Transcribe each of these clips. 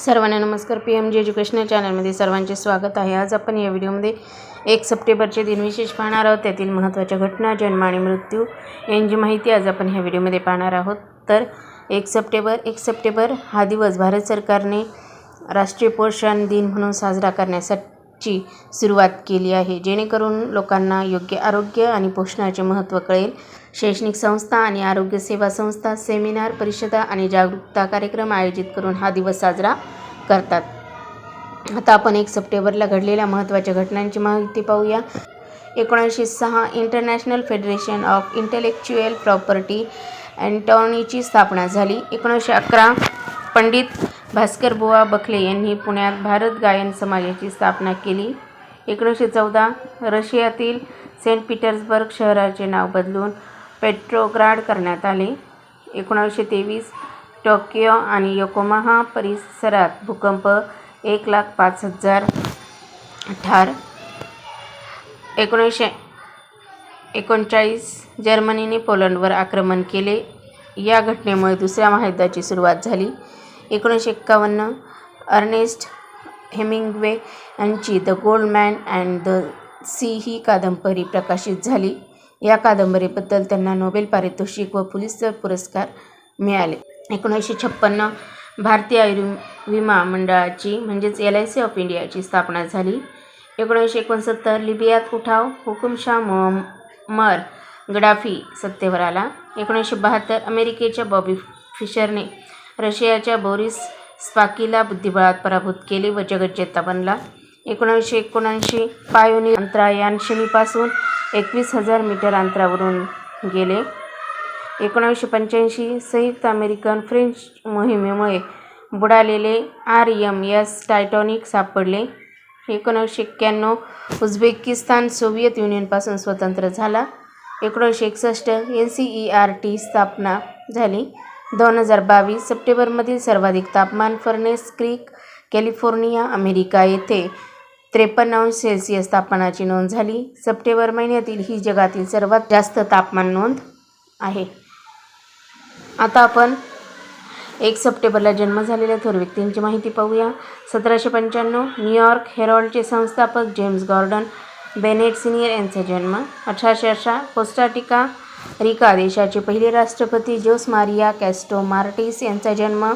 सर्वांना नमस्कार. P M G educational चॅनलमध्ये सर्वांचे स्वागत आहे. आज आपण या व्हिडिओमध्ये एक सप्टेंबरचे दिनविशेष पाहणार आहोत. त्यातील महत्त्वाच्या घटना जन्म आणि मृत्यू यांची माहिती आज आपण ह्या व्हिडिओमध्ये पाहणार आहोत. तर एक सप्टेंबर एक सप्टेंबर हा दिवस भारत सरकारने राष्ट्रीय पोषण दिन म्हणून साजरा करण्यासाठी सुरुवात केली आहे. जेणेकरून लोकांना योग्य आरोग्य आणि पोषणाचे महत्त्व कळेल. शैक्षणिक संस्था आणि आरोग्य सेवा संस्था सेमिनार परिषदा आणि जागरूकता कार्यक्रम आयोजित करून हा दिवस साजरा करतात. आता आपण एक सप्टेंबरला घडलेल्या महत्त्वाच्या घटनांची माहिती पाहूया. एकोणीसशे सहा international federation of intellectual property अँटॉनीची स्थापना झाली. एकोणीसशे अकरा पंडित भास्कर बुवा बखले यांनी पुण्यात भारत गायन समाजाची स्थापना केली. एकोणीसशे चौदा रशियातील सेंट पीटर्सबर्ग शहराचे नाव बदलून पेट्रोग्राड करण्यात आले. एकोणावीसशे तेवीस टोकियो आणि योकोमाहा परिसरात भूकंप एक लाख पाच हजार ठार. एकोणीसशे एकोणचाळीस जर्मनीने पोलंडवर आक्रमण केले. या घटनेमुळे दुसऱ्या महायुद्धाची सुरुवात झाली. एकोणीसशे एक्कावन्न अर्नेस्ट हेमिंग्वे यांची the gold man and the sea ही कादंबरी प्रकाशित झाली. या कादंबरीबद्दल त्यांना नोबेल पारितोषिक व पुलिस पुरस्कार मिळाले. एकोणीसशे छप्पन्न भारतीय आयुर्विमा मंडळाची म्हणजेच एल आय सी ऑफ इंडियाची स्थापना झाली. एकोणीसशे एकोणसत्तर लिबियात उठाव हुकुमशाह मोहम्मर गडाफी सत्तेवर आला. एकोणीसशे बहात्तर अमेरिकेच्या बॉबी फिशरने रशियाच्या बोरिस स्पाकीला बुद्धिबळात पराभूत केले व जगज्जेता बनला. एकोणीसशे एकोणऐंशी पायोनी अंतरायान शनीपासून एकवीस हजार मीटर अंतरावरून गेले. एकोणावीसशे पंच्याऐंशी संयुक्त अमेरिकन फ्रेंच मोहिमेमुळे बुडालेले आर एम एस टायटॉनिक सापडले. एकोणीसशे एक्क्याण्णव उझबेकिस्तान सोव्हिएत युनियनपासून स्वतंत्र झाला. एकोणीसशे एकसष्ट N C E R T स्थापना झाली. दोन हजार बावीस सप्टेंबरमधील सर्वाधिक तापमान फर्नेस क्रीक कॅलिफोर्निया अमेरिका येथे त्रेपन्न अंश सेल्सिअस तापमानाची नोंद झाली. सप्टेंबर महिन्यातील ही जगातील सर्वात जास्त तापमान नोंद आहे. आता आपण एक सप्टेंबरला जन्म झालेल्या थोर व्यक्तींची माहिती पाहूया. सतराशे पंच्याण्णव न्यूयॉर्क हेरॉल्डचे संस्थापक जेम्स गॉर्डन बेनेट सिनियर यांचा जन्म. अठराशे अठरा कोस्टाटिका रिका देशाचे पहिले राष्ट्रपती जोस मारिया कॅस्टो मार्टिस यांचा जन्म.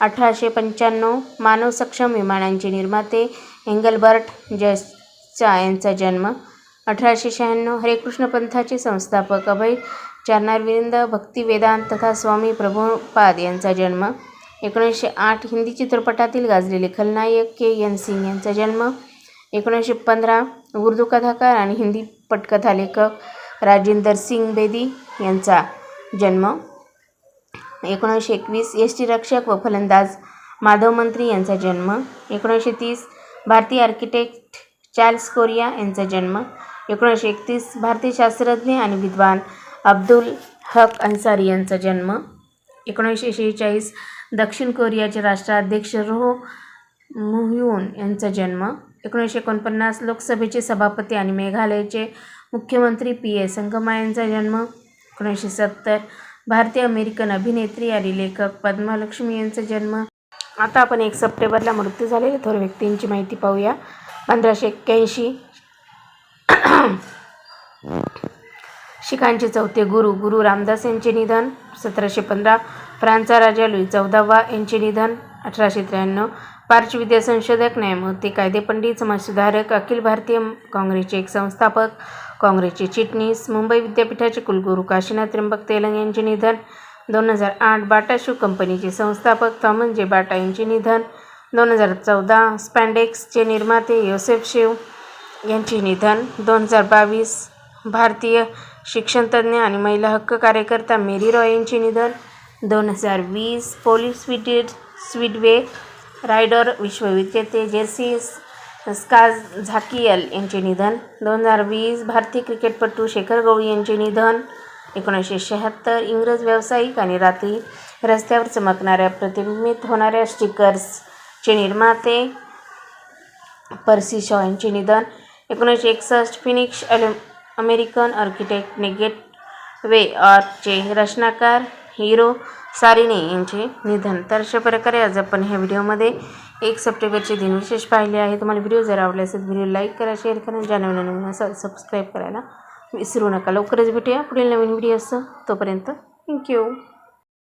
अठराशे पंच्याण्णव मानव सक्षम विमानांचे निर्माते एंगलबर्ट जयचा यांचा जन्म अठराशे शहाण्णव हरेकृष्ण पंथाचे संस्थापक अभय चारणारविंद भक्तिवेदांत तथा स्वामी प्रभुपाद यांचा जन्म एकोणीसशे आठ हिंदी चित्रपटातील गाजलेले खलनायक के एन सिंग यांचा जन्म एकोणीसशे पंधरा उर्दू कथाकार आणि हिंदी पटकथा लेखक राजेंदर सिंग बेदी यांचा जन्म एकोणीसशे एकवीस एस टी रक्षक व फलंदाज माधव मंत्री यांचा जन्म एकोणीसशे तीस भारतीय आर्किटेक्ट चार्ल्स कोरिया यांचा जन्म एकोणीसशे एकतीस. भारतीय शास्त्रज्ञ आणि विद्वान अब्दुल हक अन्सारी यांचा जन्म एकोणीसशे शेहेचाळीस. दक्षिण कोरियाचे राष्ट्राध्यक्ष रोह मुहयून यांचा जन्म एकोणीसशे एकोणपन्नास. लोकसभेचे सभापती आणि मेघालयचे मुख्यमंत्री पी ए संगमा यांचा जन्म एकोणीसशे सत्तर. भारतीय अमेरिकन अभिनेत्री आणि लेखक पद्मालक्ष्मी यांचा जन्म आता आपण एक सप्टेंबरला मृत्यू झालेल्या थोर व्यक्तींची माहिती पाहूया. पंधराशे एक्क्याऐंशी. शिखांचे चौथे गुरु गुरु रामदास यांचे निधन. सतराशे पंधरा. फ्रान्सचा राजा लुई चौदावा यांचे निधन. अठराशे त्र्याण्णव. पार्श्वविद्या संशोधक न्यायमूर्ती कायदेपंडित समाजसुधारक अखिल भारतीय काँग्रेसचे एक संस्थापक काँग्रेसचे चिटणीस मुंबई विद्यापीठाचे कुलगुरू काशीनाथ त्र्यंबक तेलंग यांचे निधन. दोन हजार आठ बाटा शू कंपनीचे संस्थापक थॉमस जे बाटा यांचे निधन. दोन हजार चौदा स्पॅन्डेक्सचे निर्माते योसेफ शेव यांचे निधन. दोन हजार बावीस भारतीय शिक्षणतज्ज्ञ आणि महिला हक्क कार्यकर्ता मेरी रॉय यांचे निधन. दोन हजार वीस पोलीस स्वीटेड स्वीडवे रायडर विश्वविजेते जेसी स्काज झाकियल यांचे निधन. दोन हजार वीस भारतीय क्रिकेटपटू शेखर गवळी यांचे निधन. एकोणीसशे शहात्तर इंग्रज व्यावसायिक आणि रात्री रस्त्यावर चमकणाऱ्या प्रतिबिंबित होणाऱ्या स्टिकर्सचे निर्माते पर्सी शॉ यांचे निधन एकोणीसशे एकसष्ट फिनिक्स अल अमेरिकन आर्किटेक्ट निगेट वे आर्टचे रचनाकार हिरो सारिने यांचे निधन. तर अशा प्रकारे आज आपण ह्या व्हिडिओमध्ये एक सप्टेंबरचे दिन विशेष पाहिले आहे तुम्हाला व्हिडिओ जर आवडले असेल व्हिडिओ लाईक करा शेअर करा ज्या नवीन नवीन असाल सबस्क्राईब करायला विसरू नका. लवकरच भेटूया पुढील नवीन व्हिडिओसह तोपर्यंत थँक्यू